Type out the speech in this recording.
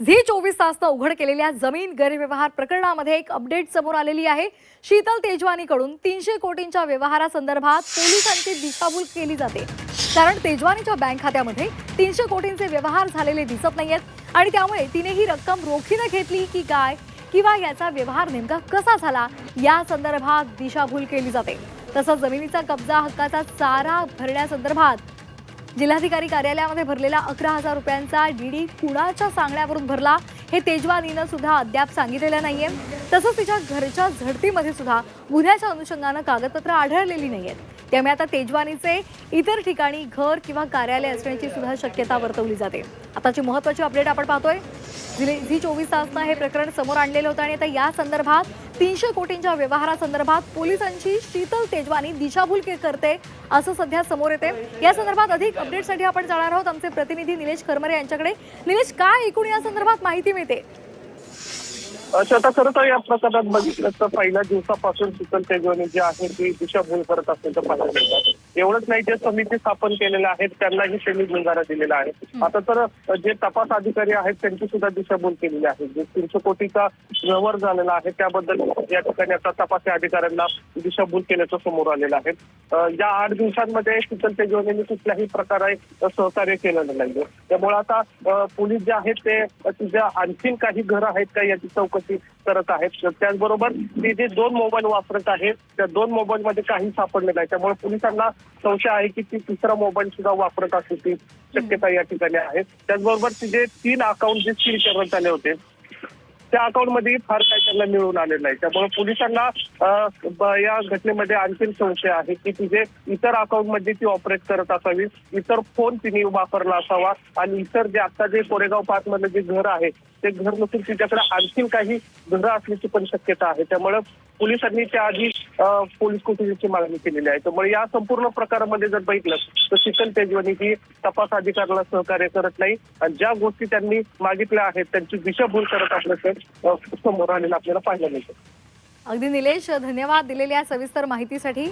Zee चोवीस तासनं उघड केलेल्या जमीन गैरव्यवहार प्रकरणामध्ये एक अपडेट समोर आलेली आहे. शीतल तेजवानीकडून तीनशे कोटींच्या व्यवहारासंदर्भात पोलिसांची दिशाभूल केली जाते. कारण तेजवानीच्या बँक खात्यामध्ये तीनशे कोटींचे व्यवहार झालेले दिसत नाहीयेत आणि त्यामुळे तिने ही रक्कम रोखीनं घेतली की काय किंवा याचा व्यवहार नेमका कसा झाला या संदर्भात दिशाभूल केली जाते. तसंच जमिनीचा कब्जा हक्काचा चारा भरण्यासंदर्भात जिल्हाधिकारी कार्यालयामध्ये भरलेला अकरा हजार रुपयांचा डीडी कुणाच्या सांगण्यावरून भरला हे तेजवानीनं सुद्धा अद्याप सांगितलेलं नाहीये. तसंच तिच्या घरच्या झडतीमध्ये सुद्धा गुन्ह्याच्या अनुषंगानं कागदपत्र आढळलेली नाहीयेत. त्यामुळे आता तेजवानीचे इतर ठिकाणी घर किंवा कार्यालय असण्याची सुद्धा शक्यता वर्तवली जाते. आताची महत्वाची अपडेट आपण पाहतोय. झी चोवीस तासनं हे प्रकरण समोर आणलेलं होतं आणि आता या संदर्भात तीनशे कोटींच्या व्यवहारासंदर्भात पोलिसांची शीतल तेजवानी दिशाभूल के- करते असं सध्या समोर येते. या संदर्भात अधिक अपडेटसाठी आपण जाणार आहोत. आमचे प्रतिनिधी निलेश खरमरे यांच्याकडे. निलेश काय एकूण या संदर्भात माहिती मिळते? आता खरं तर या प्रकरणात बघितलं तर पहिल्या दिवसापासून शीतल तेजवानी जी आहे ती दिशाभूल करत असल्याचं पाहायला मिळतं. एवढंच नाही जे समिती स्थापन केलेल्या आहेत त्यांनाही त्यांनी गुंगारा दिलेला आहे. आता तर जे तपास अधिकारी आहेत त्यांची सुद्धा दिशाभूल केलेली आहे. जे तीनशे कोटीचा व्यवहार झालेला आहे त्याबद्दल या ठिकाणी आता तपासी अधिकाऱ्यांना दिशाभूल केल्याचं समोर आलेलं आहे. या आठ दिवसांमध्ये शीतल तेजवानीने कुठल्याही प्रकारे सहकार्य केलेलं नाहीये. त्यामुळे आता पोलीस जे आहेत ते तिच्या आणखीन काही घरं आहेत का याची चौकशी करत आहेत. त्याचबरोबर ती जे दोन मोबाईल वापरत आहेत त्या दोन मोबाईल मध्ये काही सापडले नाही. त्यामुळे पोलिसांना संशय आहे की ती तिसरा मोबाईल सुद्धा वापरत असल्याची शक्यता या ठिकाणी आहे. त्याचबरोबर तिचे तीन अकाउंट जे सील करण्यात आले होते त्या अकाउंटमध्ये फार काही त्यांना मिळून आलेलं नाही. त्यामुळे पोलिसांना या घटनेमध्ये आणखी संशय आहे की तिचे इतर अकाउंटमध्ये ती ऑपरेट करत असावी इतर फोन तिने वापरला असावा आणि इतर जे आता जे कोरेगाव पार्क मधलं जे घर आहे ते घर नसून तिच्याकडे आणखी काही घरं असण्याची पण शक्यता आहे. त्यामुळे पोलिसांनी त्याआधी आधी पोलीस कोठडीची मागणी केलेली आहे. त्यामुळे या संपूर्ण प्रकारामध्ये जर बघितलं तर शीतल तेजवानी ही तपास अधिकाऱ्याला सहकार्य करत नाही. आणि ज्या गोष्टी त्यांनी मागितल्या आहेत त्यांची दिशाभूल करत असल्याचं समोर आलेलं आपल्याला पाहायला मिळतं. अगदी निलेश धन्यवाद दिलेल्या सविस्तर माहितीसाठी.